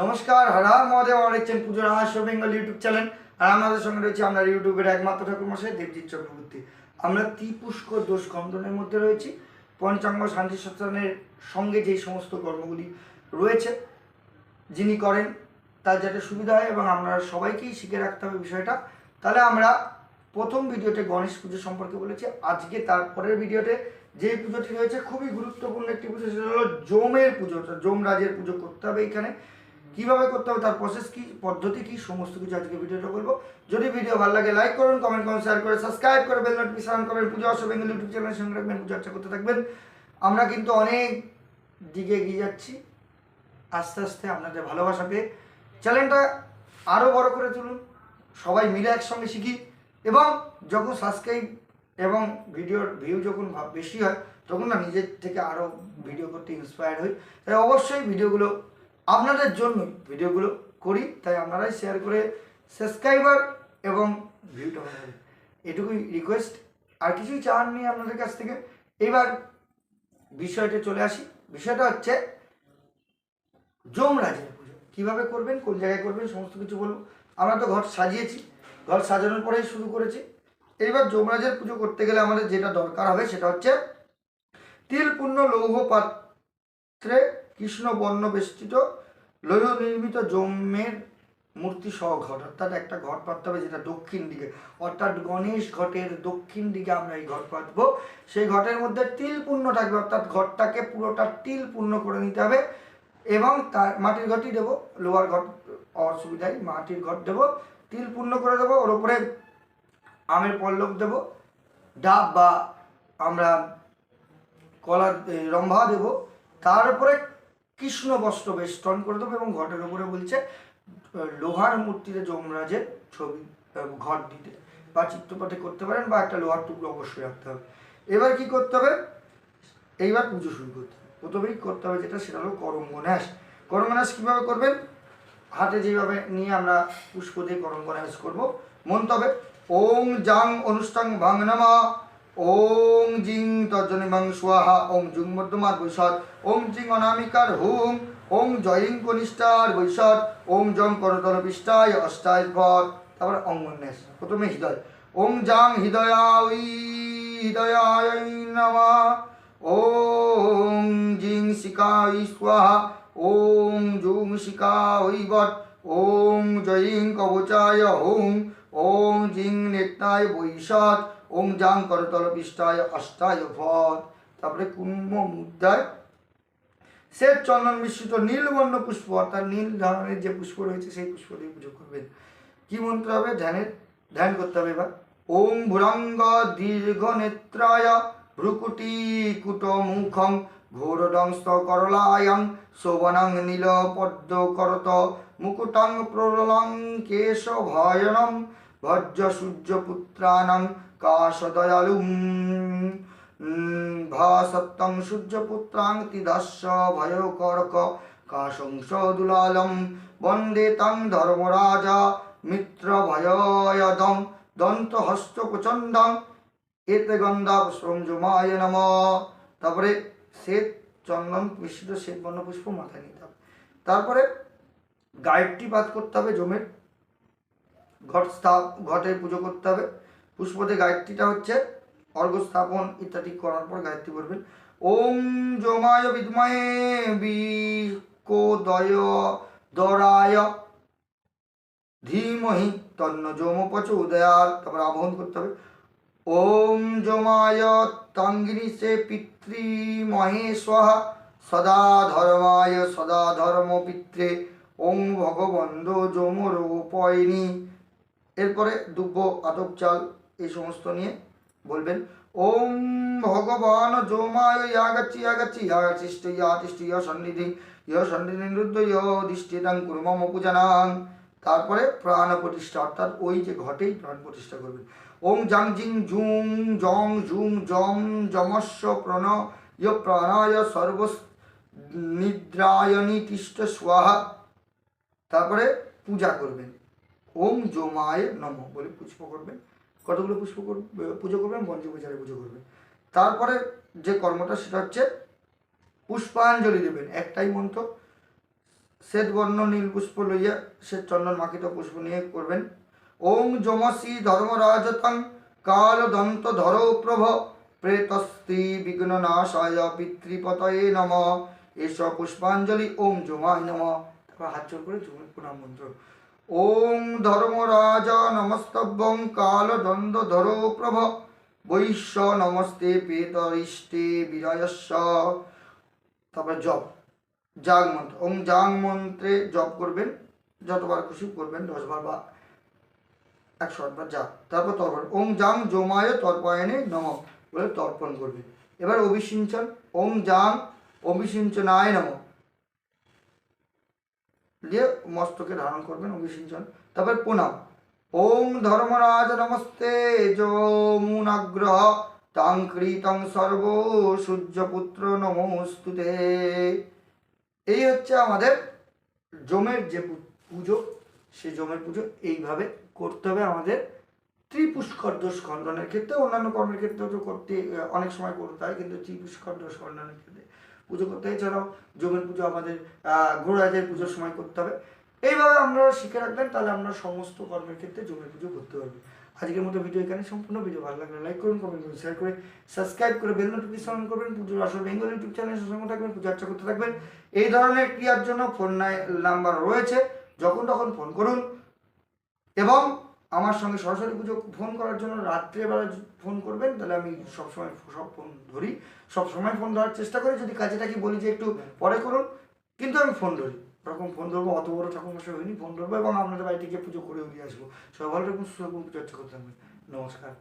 নমস্কার হরার মহাদেব আমার দেখছেন পুজোর রহস্য বেঙ্গল ইউটিউব চ্যানেল। আর আমাদের সঙ্গে রয়েছে আমরা ইউটিউবের একমাত্র ঠাকুর মশাই দেবজিৎ চক্রবর্তী। আমরা ত্রিপুষ্ক দোষ খণ্ডনের মধ্যে রয়েছি। পঞ্চাঙ্গ শান্তি সত্যানের সঙ্গে যেই সমস্ত কর্মগুলি রয়েছে, যিনি করেন, তার যাতে সুবিধা হয় এবং আমরা সবাইকেই শিখে রাখতে হবে বিষয়টা। তাহলে আমরা প্রথম ভিডিওতে গণেশ পুজো সম্পর্কে বলেছি। আজকে তারপরের ভিডিওতে যে পুজোটি রয়েছে, খুবই গুরুত্বপূর্ণ একটি পুজো, সেটা হলো জোমের পুজো, অর্থাৎ জোম রাজের পুজো করতে হবে এখানে। কীভাবে করতে হবে, তার প্রসেস কি, পদ্ধতি কি, সমস্ত কিছু আজকে ভিডিওটা বলব। যদি ভিডিও ভালো লাগে লাইক করুন কমেন্ট করুন শেয়ার করে সাবস্ক্রাইব করে বেল নোটিফিকেশন করবেন, পুজো অসব বেঙ্গল ইউটিউব চ্যানেলের সঙ্গে রাখবেন, পুজো করতে থাকবেন। আমরা কিন্তু অনেক দিকে এগিয়ে যাচ্ছি। আস্তে আস্তে আপনাদের ভালোবাসা পেয়ে চ্যানেলটা আরও বড় করে তুলুন, সবাই মিলে একসঙ্গে শিখি এবং যখন সাবস্ক্রাইব এবং ভিডিওর ভিউ যখন বেশি হয়, তখন না নিজের থেকে আরও ভিডিও করতে ইন্সপায়ার হই। তাই অবশ্যই ভিডিওগুলো আপনাদের জন্যই ভিডিওগুলো করি, তাই আপনারাই শেয়ার করে সাবস্ক্রাইবার এবং ভিউটা এটুকুই রিকোয়েস্ট আর কিছুই চান নেই আপনাদের কাছ থেকে? এবার বিষয়টা চলে আসি। বিষয়টা হচ্ছে যমরাজের পুজো। কীভাবে করবেন, কোন জায়গায় করবেন, সমস্ত কিছু বলব আমরা তো ঘর সাজিয়েছি। ঘর সাজানোর পরেই শুরু করেছি। এইবার যমরাজের পুজো করতে গেলে আমাদের যেটা দরকার হবে, সেটা হচ্ছে তিলপূর্ণ লৌহ পাত্রে কৃষ্ণ বর্ণ বেষ্টিত লৌহ নির্মিত যমের মূর্তি সহ ঘট। অর্থাৎ একটা ঘট পাততে হবে যেটা দক্ষিণ দিকে। অর্থাৎ গণেশ ঘটের দক্ষিণ দিকে আমরা এই ঘট পাতবো। সেই ঘটের মধ্যে তিল পূর্ণ থাকবে। অর্থাৎ ঘরটাকে পুরোটা তিল পূর্ণ করে নিতে হবে এবং তার মাটির ঘটই দেবো। লোয়ার ঘট অসুবিধায় মাটির ঘট দেবো। তিল পূর্ণ করে দেবো। ওর উপরে আমের পল্লব দেবো। ডাব বা আমরা কলার রম্ভা দেবো। তার উপরে কৃষ্ণ বস্ত্র বেষ্টন করে দেবো এবং ঘটের উপরে বলছে লোহার মূর্তিতে যমরাজের ছবি ঘট দিতে বা চিত্রপটে করতে পারেন বা একটা লোহার টুকরো অবশ্যই রাখতে হবে। এবার কি করতে হবে? এইবার পুজো শুরু করতে হবে। প্রথমেই করতে হবে যেটা, সেটা হলো করঙ্গনাশ করঙ্গনাশ কীভাবে করবেন? হাতে যেভাবে নিয়ে আমরা পুষ্প দিয়ে করঙ্গনাশ করব। মনতে হবে ওং জাং অনুষ্ঠান ভাং নামা। ওং জিং তর্জনিমাং স্বাহা ওং জুং মধ্যমার বৈশাদ ওং জিং অনামিকার হুং ওং জয়িং কনিষ্ঠার বৈশাদ ওং জং করতল পৃষ্ঠায় অষ্টায় ভর তারপরে অঙ্গন্যাস, প্রথমে হৃদয় ওং জাং হৃদয়াই হৃদয়ায় নমা ওং জিং শিকাই স্বাহা ওং জুং শিকাই বট ওং জয়িং কবচায় হুং ওং জিং নেত্রায় বৈশাখ ওং জাং করতল পৃষ্ঠায় অষ্টায় ভট তারপরে কুম্ভ মুদ্রায় শ্বেত চন্দন মিশ্রিত নীলবর্ণ পুষ্প, অর্থাৎ নীল ধরনের যে পুষ্প রয়েছে সেই পুষ্প দিয়ে পুজো করবেন। কি মন্ত্র হবে? ধ্যানের, ধ্যান করতে হবে এবার। ওং ভুরঙ্গ দীর্ঘ নেত্রায় ভ্রুকুটি কুট মুখং ঘোরদংস্ত করলায়ং শোভনং নীল পদ্ম করত মুকুটং প্রলং কেশ ভয়নম ভজ্র সূর্যপুত্রাণং কাশদয়ালুম ভাসত্তং সূর্যপুত্রাং তিদস্য ভয়করক কাশংস দুলালম বন্দে তং ধর্মরাজা মিত্র ভয়দং দন্ত হস্ত কুচন্দং এতে গন্ধা পুষ্পম জমায় নম। তারপরে শ্বেত চন্দন, মিশ্রিত শ্বেত বর্ণ পুষ্প মাথায় নিতে হবে। তারপরে গায়ত্রী পাঠ করতে হবে জমের ঘট স্থাপ ঘটে পুজো করতে হবে। পুষ্পতে গায়ত্রীটা হচ্ছে অর্ঘ স্থাপন ইত্যাদি করার পর গায়ত্রী করবেন ওম জমায় বিদ্ময়ে বিকোদয় দরায় ধীমহি তন্ন যম পচ তারপর আবহন করতে হবে, ওম জমায় তঙ্গিনী সে পিতৃ মহেশ্বহা সদা ধর্মায়, সদা ধর্ম পিত্রে, ওং ভগবন্ধ যমরূপয়নি এরপরে দুব্য আতপ চাল সমস্ত নিয়ে বলবেন। ওম ভগবান যৌমায় ইয়াগাচ্ছি ইয়াগাচ্ছি ইয়াগাচিষ্ট ইয়াতিষ্ঠ ইয় সন্নিধি ইয় সন্নিধি নিরুদ্ধ ইয় দিষ্টিতাং কুর্মম পূজানাং। তারপরে প্রাণ প্রতিষ্ঠা, অর্থাৎ ওই যে ঘটেই প্রাণ প্রতিষ্ঠা করবেন। ওম জাং জিং জুং জং জুং জম যমস্য প্রণ ইয় প্রাণায় সর্ব নিদ্রায়ণী তিষ্ঠ স্বাহা। তারপরে পূজা করবেন। ওম জমায় নম বলে পুষ্প করবেন। কতগুলো পুষ্প পুজো করবেন পঞ্চপূজারে পুজো করবেন তারপরে যে কর্মটা সেটা হচ্ছে পুষ্পাঞ্জলি দেবেন। একটাই মন্ত্র শ্বেতবর্ণ নীল পুষ্প লইয়া শ্বেত চন্দন মাখিত পুষ্প নিয়ে করবেন। ওং যমসি ধর্মরাজতং কাল দন্ত ধর প্রভ প্রেতস্তি বিঘ্ন নাশায় পিতৃপতয়ে নম। এস পুষ্পাঞ্জলি, ওম জমায় নম। তারপর হাত জোর করে প্রণাম মন্ত্র। ওং ধর্মরাজ নমস্তব্যং কাল দণ্ড ধর প্রভ। বৈশ্য নমস্তে পেতরিষ্টে বিজয়স্য তারপর জপ। জাগ মন্ত্র। ওম জাগ মন্ত্রে জপ করবেন। যতবার খুশি করবেন, দশবার বা একশো আটবার যা তারপর তর্পণ। ওম জাং জমায় তর্পায়নে নম বলে তর্পণ করবেন। এবার অভিসিঞ্চন। ওম জাং অভিসিঞ্চনায় নম। দিয়ে মস্তকে ধারণ করবেন অভিসিঞ্চন। তারপর প্রণাম। ওম ধর্মরাজ নমস্তে, যমুনাগ্রহ, তাং কৃতং সর্ব সূর্যপুত্র নমস্তুতে। এই হচ্ছে আমাদের জমের যে পুজো, সে জমের পুজো এইভাবে করতে হবে আমাদের। ত্রিপুষ্কর দোষ খণ্ডনের ক্ষেত্রে, অন্যান্য কর্মের ক্ষেত্রেও তো করতে, অনেক সময় করতে হয়, কিন্তু ত্রিপুষ্কর দোষ খণ্ডনের ক্ষেত্রে পুজো করতে হয়। এছাড়াও জমের পুজো আমাদের গ্রহরাজের পুজোর সময় করতে হবে। এইভাবে আমরা শিখে রাখবেন, তাহলে আমরা সমস্ত কর্মের ক্ষেত্রে জমের পুজো করতে পারব। আজকের মতো ভিডিও এখানে সম্পূর্ণ। ভিডিও ভালো লাগলে লাইক করুন কমেন্ট করুন শেয়ার করে সাবস্ক্রাইব করে বেল নোটিফিকেশন করবেন। পুজোর আসল বেঙ্গল ইউটিউব চ্যানেল সঙ্গে থাকবেন, পুজো আর্চা করতে থাকবেন। এই ধরনের ক্রিয়ার জন্য ফোন নাম্বার রয়েছে। যখন তখন ফোন করুন এবং আমার সঙ্গে সরাসরি পুজো ফোন করার জন্য রাত্রেবেলা ফোন করবেন, তাহলে আমি সবসময় সব ফোন ধরি। সবসময় ফোন ধরার চেষ্টা করি, যদি কাজে থাকি বলি যে একটু পরে করুন, কিন্তু আমি ফোন ধরি। ওরকম ফোন ধরবো, অত বড় ঠাকুর মশাই হয়নি, ফোন ধরবো এবং আপনাদের বাড়িতে গিয়ে পুজো করেও দিয়ে আসব। সবাই ভালো রকম সুস্থ চর্চা করতে হবে নমস্কার।